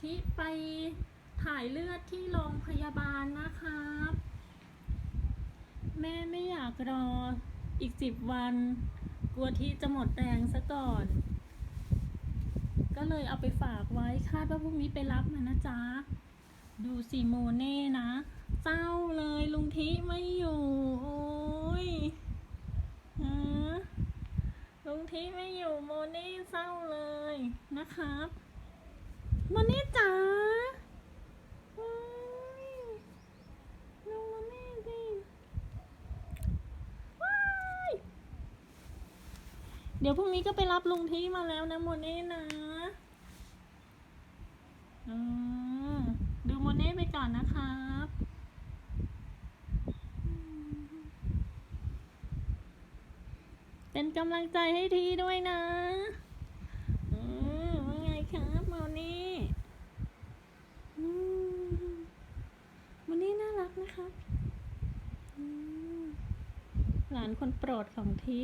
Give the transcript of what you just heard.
ที่ไปถ่ายเลือดที่โรงพยาบาลนะครับ แม่ไม่อยากรออีกสิบวัน กลัวที่จะหมดแรงซะก่อน ก็เลยเอาไปฝากไว้คาดว่าพรุ่งนี้ไปรับมานะจ๊ะ ดูสิโมเน่นะเศร้าเลยลุงทิไม่อยู่ โอ้ยฮะลุงทิไม่อยู่โมเน่เศร้าเลยนะครับ มเน่จ๋าโอ้ยดูโมเน่ดิว้ายเดี๋ยวพรุ่งนี้ก็ไปรับลุงทิมาแล้วนะโมเน่นะอืมดูโมเน่ไปก่อนนะครับเป็นกำลังใจให้ทีด้วยนะ อืมว่าไงครับโมนี่อืมโมนี่น่ารักนะคนคนโปรดของทิ